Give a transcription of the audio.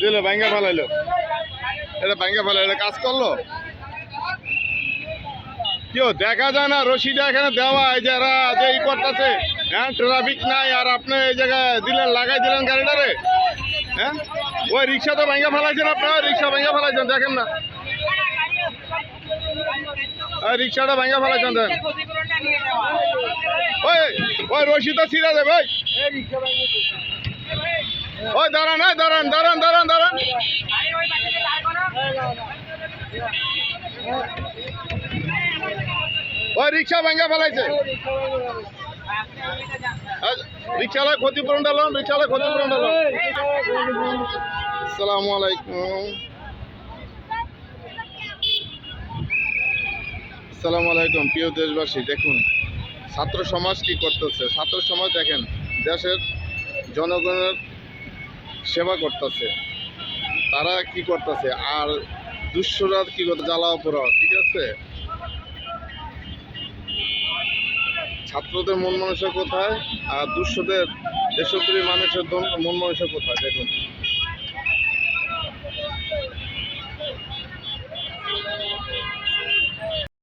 দিল, ভাঙ্গা ফেলাইলো। এটা ভাঙ্গা ফেলাইলো, কাজ করল? কেউ দেখা যায় না, রশিটা এখানে দেওয়া, এই যে যে ই করতেছে। হ্যাঁ ট্রাফিক নাই, আর আপনি এই জায়গায় দিলেন, লাগাই দিলেন গাড়িটারে? হ্যাঁ? ওই রিক্সা তো ভাঙ্গা ফেলাইছেন আপনার, রিক্সা ভাঙ্গা ফেলাইছেন, দেখেন না। ওই রিক্সাটা ভাঙ্গা ফেলাইছেন, দেখেন। ওই ওই রশিটা ছিঁড়া দেবে ভাই ওই, দাঁড়ান এই দাঁড়ান দাঁড়ান দাঁড়ান দাঁড়ান। ওই রিক্সা ভাঙ্গা ফেলাইছে। আলাইকুম। আলাইকুম, প্রিয় দেশবাসী, দেখুন, ছাত্র সমাজ কি করতেছে? ছাত্র সমাজ দেখেন, দেশের জনগণের সেবা করতেছে। তারা কি করতেছে? আর দুঃসরা কি করতে জ্বালাও পোড়াও ঠিক আছে? ছাত্রদের মন মানুষের কোথায়? আর দুঃস্থদের দেশপ্রিয় মানুষের মন মানুষের কোথায়? দেখুন।